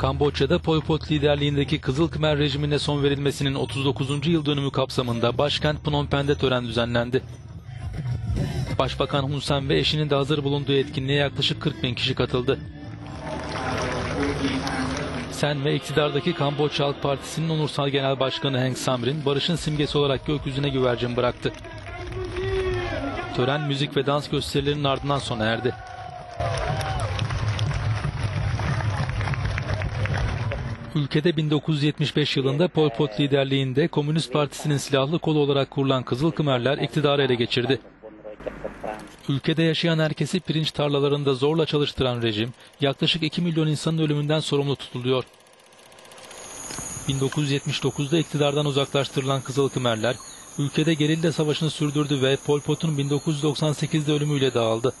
Kamboçya'da Pol Pot liderliğindeki Kızıl Khmer rejimine son verilmesinin 39. yıl dönümü kapsamında başkent Phnom Penh'de tören düzenlendi. Başbakan Hun Sen ve eşinin de hazır bulunduğu etkinliğe yaklaşık 40 bin kişi katıldı. Sen ve iktidardaki Kamboçya Halk Partisi'nin onursal genel başkanı Heng Samrin, barışın simgesi olarak gökyüzüne güvercin bıraktı. Tören müzik ve dans gösterilerinin ardından sona erdi. Ülkede 1975 yılında Pol Pot liderliğinde Komünist Partisi'nin silahlı kolu olarak kurulan Kızıl Kımerler iktidarı ele geçirdi. Ülkede yaşayan herkesi pirinç tarlalarında zorla çalıştıran rejim, yaklaşık 2 milyon insanın ölümünden sorumlu tutuluyor. 1979'da iktidardan uzaklaştırılan Kızıl Kımerler, ülkede gerilla savaşını sürdürdü ve Pol Pot'un 1998'de ölümüyle dağıldı.